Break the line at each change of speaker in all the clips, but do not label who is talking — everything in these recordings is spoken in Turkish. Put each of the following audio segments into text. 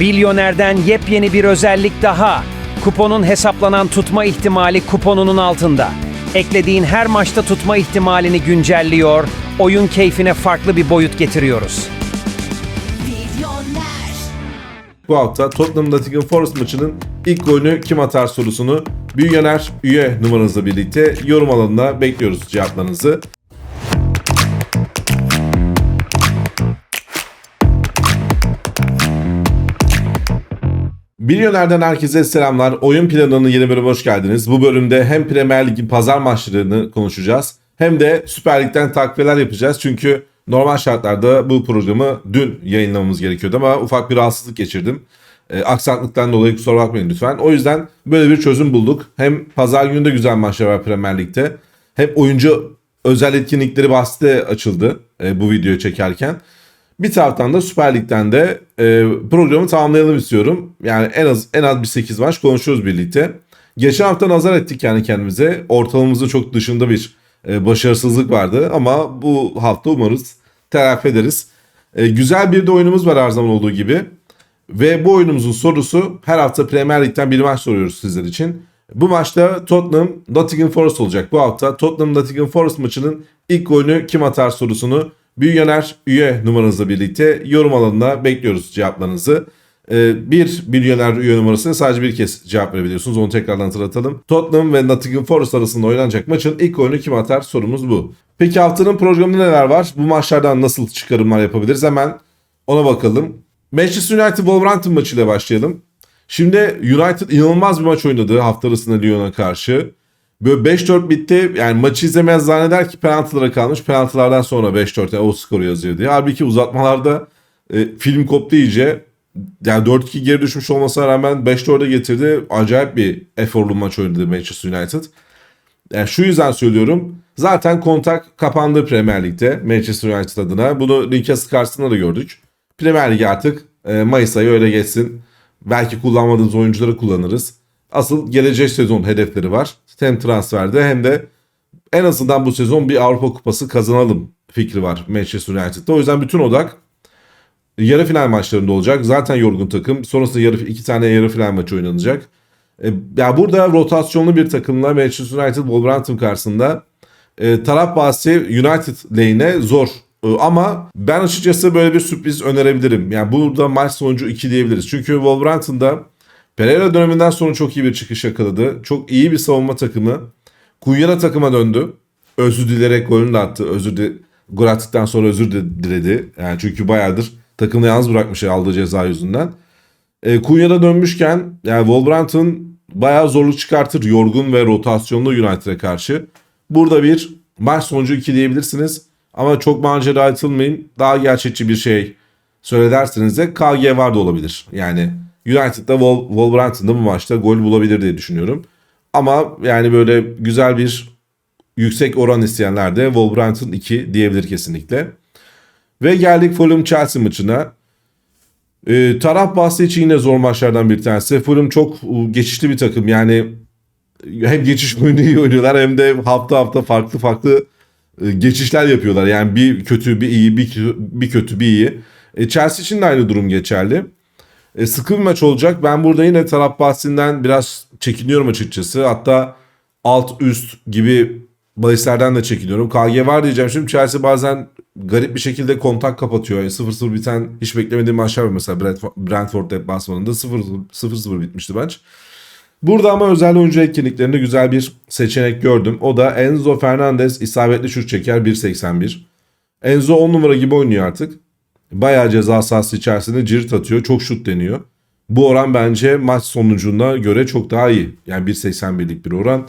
Bilyoner'den yepyeni bir özellik daha. Kuponun hesaplanan tutma ihtimali kuponunun altında. Eklediğin her maçta tutma ihtimalini güncelliyor, oyun keyfine farklı bir boyut getiriyoruz.
Milyoner.
Bu hafta Tottenham Nottingham Forest maçının ilk golünü kim atar sorusunu Büyüyener üye numaranızla birlikte yorum alanına bekliyoruz cevaplarınızı. Milyoner'den herkese selamlar. Oyun planının yeni bölümüne hoş geldiniz. Bu bölümde hem Premier Lig'in pazar maçlarını konuşacağız hem de Süper Lig'den takviyeler yapacağız. Çünkü normal şartlarda bu programı dün yayınlamamız gerekiyordu ama ufak bir rahatsızlık geçirdim. E, aksaklıktan dolayı kusura bakmayın lütfen. O yüzden böyle bir çözüm bulduk. Hem pazar günü de güzel maçlar var Premier Lig'de. Hem oyuncu özel etkinlikleri bahsi açıldı e, bu videoyu çekerken. Bir taraftan da Süper Lig'den de e, programı tamamlayalım istiyorum. Yani en az en az bir 8 maç konuşuyoruz birlikte. Geçen hafta nazar ettik yani kendimize. Ortalamamızın çok dışında bir e, başarısızlık vardı ama bu hafta umarız telafi ederiz. E, güzel bir de oyunumuz var her zaman olduğu gibi. Ve bu oyunumuzun sorusu her hafta Premier Lig'den bir maç soruyoruz sizler için. Bu maçta Tottenham Nottingham Forest olacak. Bu hafta Tottenham Nottingham Forest maçının ilk golünü kim atar sorusunu Büyüyener üye numaranızla birlikte yorum alanına bekliyoruz cevaplarınızı. Ee, bir milyoner üye numarasını sadece bir kez cevap verebiliyorsunuz. Onu tekrardan hatırlatalım. Tottenham ve Nottingham Forest arasında oynanacak maçın ilk oyunu kim atar sorumuz bu. Peki haftanın programında neler var? Bu maçlardan nasıl çıkarımlar yapabiliriz? Hemen ona bakalım. Manchester United Wolverhampton maçıyla başlayalım. Şimdi United inanılmaz bir maç oynadı hafta arasında Lyon'a karşı. Böyle 5-4 bitti. Yani maçı izlemeyen zanneder ki penaltılara kalmış. Penaltılardan sonra 5-4 yani o skoru yazıyor diye. Halbuki uzatmalarda e, film koptu iyice. Yani 4-2 geri düşmüş olmasına rağmen 5-4'e getirdi. Acayip bir eforlu maç oynadı Manchester United. Yani şu yüzden söylüyorum. Zaten kontak kapandı Premier Lig'de Manchester United adına. Bunu Newcastle karşısında da gördük. Premier Lig artık e, Mayıs ayı öyle geçsin. Belki kullanmadığımız oyuncuları kullanırız. Asıl gelecek sezon hedefleri var. Hem transferde hem de en azından bu sezon bir Avrupa Kupası kazanalım fikri var Manchester United'da. O yüzden bütün odak yarı final maçlarında olacak. Zaten yorgun takım. Sonrasında yarı, iki tane yarı final maçı oynanacak. E, ya burada rotasyonlu bir takımla Manchester United Wolverhampton karşısında e, taraf bahsi United lehine zor. E, ama ben açıkçası böyle bir sürpriz önerebilirim. Yani burada maç sonucu 2 diyebiliriz. Çünkü Wolverhampton'da Pereira döneminden sonra çok iyi bir çıkış yakaladı. Çok iyi bir savunma takımı. Kunyara takıma döndü. Özür dilerek golünü de attı. Özür di gol attıktan sonra özür de diledi. Yani çünkü bayağıdır takımı yalnız bırakmış aldığı ceza yüzünden. E, Kunya'da dönmüşken yani Wolverhampton bayağı zorluk çıkartır yorgun ve rotasyonlu United'a karşı. Burada bir maç sonucu 2 diyebilirsiniz. Ama çok macera atılmayın. Daha gerçekçi bir şey söylerseniz de KG var da olabilir. Yani United'da Wol- Wolverhampton'da bu maçta gol bulabilir diye düşünüyorum. Ama yani böyle güzel bir yüksek oran isteyenler de Wolverhampton 2 diyebilir kesinlikle. Ve geldik Fulham Chelsea maçına. Ee, taraf bahsi için yine zor maçlardan bir tanesi. Fulham çok e, geçişli bir takım. Yani hem geçiş oyunu iyi oynuyorlar hem de hafta hafta farklı farklı e, geçişler yapıyorlar. Yani bir kötü bir iyi bir, bir kötü bir iyi. E, Chelsea için de aynı durum geçerli. E, sıkı bir maç olacak. Ben burada yine taraf bahsinden biraz çekiniyorum açıkçası. Hatta alt üst gibi bahislerden de çekiniyorum. KG var diyeceğim. Şimdi Chelsea bazen garip bir şekilde kontak kapatıyor. Yani 0-0 biten hiç beklemediğim maçlar var. Mesela Brentford, Brentford deplasmanında 0-0 bitmişti maç. Burada ama özel oyuncu etkinliklerinde güzel bir seçenek gördüm. O da Enzo Fernandez isabetli şut çeker 1.81. Enzo 10 numara gibi oynuyor artık. Bayağı ceza sahası içerisinde cirit atıyor. Çok şut deniyor. Bu oran bence maç sonucuna göre çok daha iyi. Yani 1.81'lik bir oran.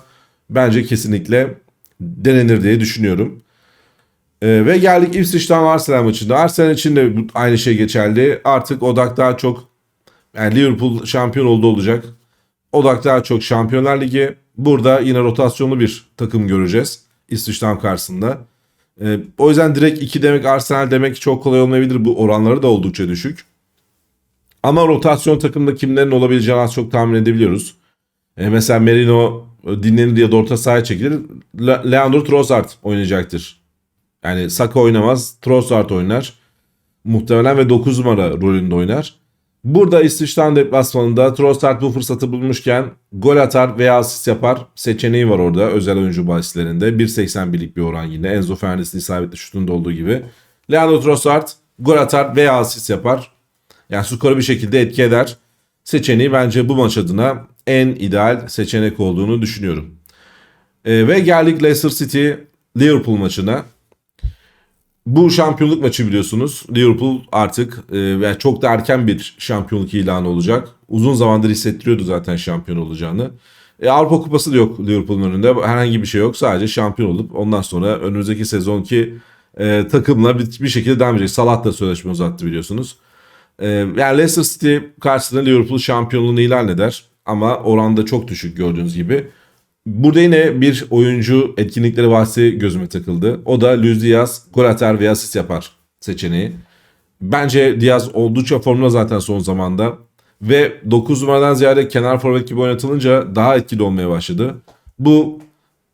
Bence kesinlikle denenir diye düşünüyorum. Ee, ve geldik Ipswich'ten Arsenal maçında. Arsenal için de aynı şey geçerli. Artık odak daha çok yani Liverpool şampiyon oldu olacak. Odak daha çok Şampiyonlar Ligi. Burada yine rotasyonlu bir takım göreceğiz. İsviçre'den karşısında. Ee, o yüzden direkt 2 demek Arsenal demek çok kolay olmayabilir. Bu oranları da oldukça düşük. Ama rotasyon takımda kimlerin olabileceğini az çok tahmin edebiliyoruz. Ee, mesela Merino e, dinlenir diye de orta sahaya çekilir. Le- Leandro Trossard oynayacaktır. Yani Saka oynamaz. Trossard oynar. Muhtemelen ve 9 numara rolünde oynar. Burada İsviçre'den deplasmanında Trossard bu fırsatı bulmuşken gol atar veya asist yapar seçeneği var orada özel oyuncu bahislerinde. 1.81'lik bir oran yine Enzo Fernandes'in isabetli şutunda olduğu gibi. Leandro Trossard gol atar veya asist yapar. Yani skoru bir şekilde etki eder. Seçeneği bence bu maç adına en ideal seçenek olduğunu düşünüyorum. Ee, ve geldik Leicester City Liverpool maçına. Bu şampiyonluk maçı biliyorsunuz. Liverpool artık e, yani çok da erken bir şampiyonluk ilanı olacak. Uzun zamandır hissettiriyordu zaten şampiyon olacağını. E, Avrupa Kupası da yok Liverpool'un önünde. Herhangi bir şey yok. Sadece şampiyon olup ondan sonra önümüzdeki sezonki e, takımla bir, bir şekilde devam edecek. Salah da sözleşme uzattı biliyorsunuz. E, yani Leicester City karşısında Liverpool şampiyonluğunu ilan eder. Ama oranda çok düşük gördüğünüz gibi. Burada yine bir oyuncu etkinlikleri bahsi gözüme takıldı. O da Luis Diaz gol atar veya asist yapar seçeneği. Bence Diaz oldukça formda zaten son zamanda. Ve 9 numaradan ziyade kenar forvet gibi oynatılınca daha etkili olmaya başladı. Bu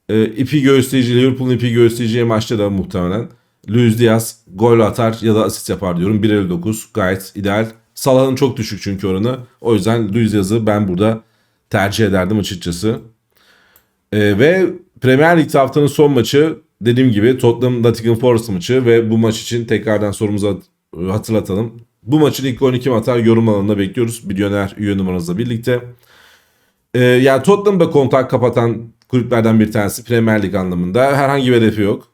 e, ipi gösterici, Liverpool'un ipi göstereceği maçta da muhtemelen Luis Diaz gol atar ya da asist yapar diyorum. 1.59 gayet ideal. Salah'ın çok düşük çünkü oranı. O yüzden Luis Diaz'ı ben burada tercih ederdim açıkçası. Ee, ve Premier Lig'de haftanın son maçı dediğim gibi Tottenham Nottingham Forest maçı ve bu maç için tekrardan sorumuzu hat- hatırlatalım. Bu maçın ilk 12 atar yorum alanında bekliyoruz. Milyoner üye numaranızla birlikte. Ee, yani Tottenham'da kontak kapatan kulüplerden bir tanesi Premier Lig anlamında. Herhangi bir hedefi yok.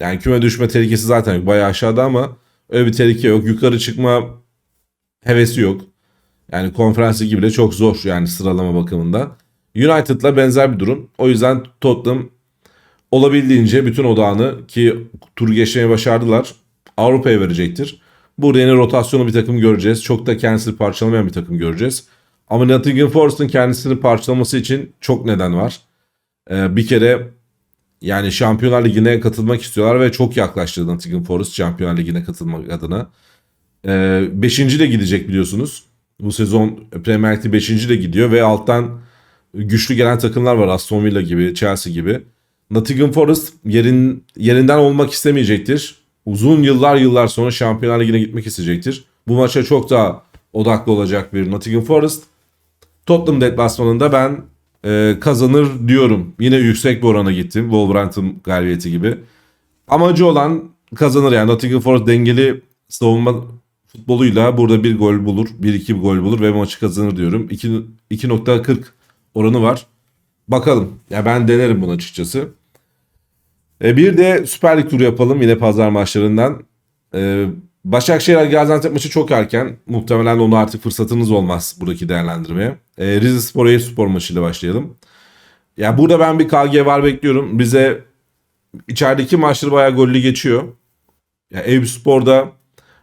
Yani küme düşme tehlikesi zaten yok. Bayağı aşağıda ama öyle bir tehlike yok. Yukarı çıkma hevesi yok. Yani konferans ligi bile çok zor yani sıralama bakımından. United'la benzer bir durum. O yüzden Tottenham olabildiğince bütün odağını ki turu geçmeyi başardılar Avrupa'ya verecektir. Burada yeni rotasyonu bir takım göreceğiz. Çok da kendisini parçalamayan bir takım göreceğiz. Ama Nottingham Forest'ın kendisini parçalaması için çok neden var. Ee, bir kere yani Şampiyonlar Ligi'ne katılmak istiyorlar ve çok yaklaştı Nottingham Forest Şampiyonlar Ligi'ne katılmak adına. Ee, beşinci de gidecek biliyorsunuz. Bu sezon Premier Lig'de beşinci de gidiyor ve alttan güçlü gelen takımlar var Aston Villa gibi, Chelsea gibi. Nottingham Forest yerin, yerinden olmak istemeyecektir. Uzun yıllar yıllar sonra Şampiyonlar Ligi'ne gitmek isteyecektir. Bu maça çok daha odaklı olacak bir Nottingham Forest. Tottenham deplasmanında ben e, kazanır diyorum. Yine yüksek bir orana gittim. Wolverhampton galibiyeti gibi. Amacı olan kazanır yani. Nottingham Forest dengeli savunma futboluyla burada bir gol bulur. Bir iki gol bulur ve maçı kazanır diyorum. 2 2.40 oranı var. Bakalım. Ya ben denerim bunu açıkçası. E, bir de Süper Lig turu yapalım yine pazar maçlarından. E, Başakşehir Gaziantep maçı çok erken. Muhtemelen onu artık fırsatınız olmaz buradaki değerlendirmeye. E, Rize Spor Eyüp Spor maçıyla başlayalım. Ya burada ben bir KG var bekliyorum. Rize içerideki maçları bayağı gollü geçiyor. Ya Eyüp Spor'da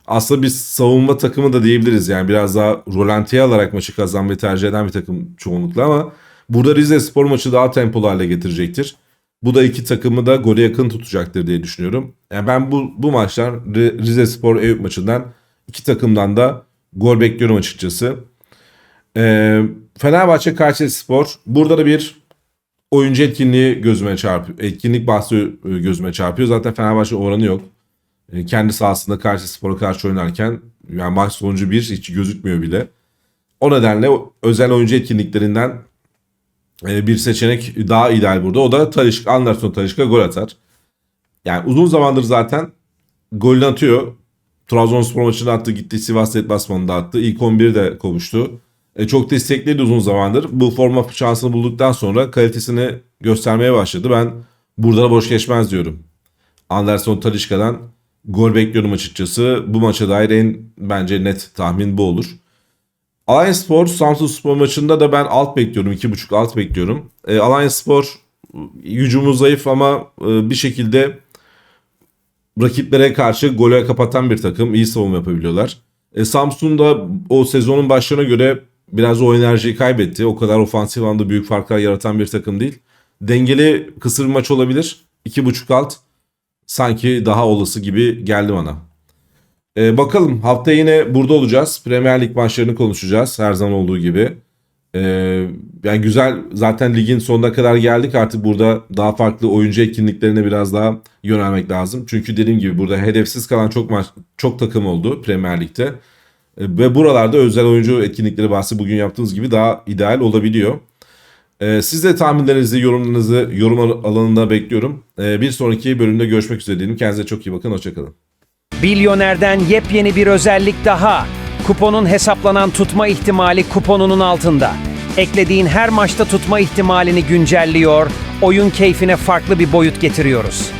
aslında bir savunma takımı da diyebiliriz. Yani biraz daha rolantiye alarak maçı kazanmayı tercih eden bir takım çoğunlukla ama burada Rize Spor maçı daha tempolu hale getirecektir. Bu da iki takımı da gole yakın tutacaktır diye düşünüyorum. Yani ben bu, bu maçlar Ri- Rize Spor Eyüp maçından iki takımdan da gol bekliyorum açıkçası. Ee, Fenerbahçe Kayseri Spor. Burada da bir oyuncu etkinliği gözüme çarpıyor. Etkinlik bahsi e, gözüme çarpıyor. Zaten Fenerbahçe oranı yok. E, kendi sahasında karşı spora karşı oynarken yani maç sonucu bir hiç gözükmüyor bile. O nedenle özel oyuncu etkinliklerinden e, bir seçenek daha ideal burada. O da Talişka, Anderson Talişka gol atar. Yani uzun zamandır zaten golünü atıyor. Trabzonspor maçında attı gitti Sivas deplasmanında attı. İlk 11'i de kovuştu. E, çok destekliydi uzun zamandır. Bu forma şansını bulduktan sonra kalitesini göstermeye başladı. Ben burada da boş geçmez diyorum. Anderson Talişka'dan gol bekliyorum açıkçası. Bu maça dair en bence net tahmin bu olur. Alliance Spor Samsun Spor maçında da ben alt bekliyorum. 2.5 alt bekliyorum. E, Alliance Spor hücumu zayıf ama e, bir şekilde rakiplere karşı gole kapatan bir takım. İyi savunma yapabiliyorlar. E, Samsun da o sezonun başlarına göre biraz o enerjiyi kaybetti. O kadar ofansif anda büyük farklar yaratan bir takım değil. Dengeli kısır bir maç olabilir. 2.5 alt sanki daha olası gibi geldi bana. Ee, bakalım hafta yine burada olacağız. Premier Lig maçlarını konuşacağız her zaman olduğu gibi. Ee, yani güzel zaten ligin sonuna kadar geldik artık burada daha farklı oyuncu etkinliklerine biraz daha yönelmek lazım. Çünkü dediğim gibi burada hedefsiz kalan çok maç çok takım oldu Premier Lig'de. E, Ve buralarda özel oyuncu etkinlikleri bahsi bugün yaptığımız gibi daha ideal olabiliyor. E, Siz de tahminlerinizi, yorumlarınızı yorum al- alanında bekliyorum. E, Bir sonraki bölümde görüşmek üzere diyelim. Kendinize çok iyi bakın. Hoşçakalın.
Bilyoner'den yepyeni bir özellik daha. Kuponun hesaplanan tutma ihtimali kuponunun altında. Eklediğin her maçta tutma ihtimalini güncelliyor, oyun keyfine farklı bir boyut getiriyoruz.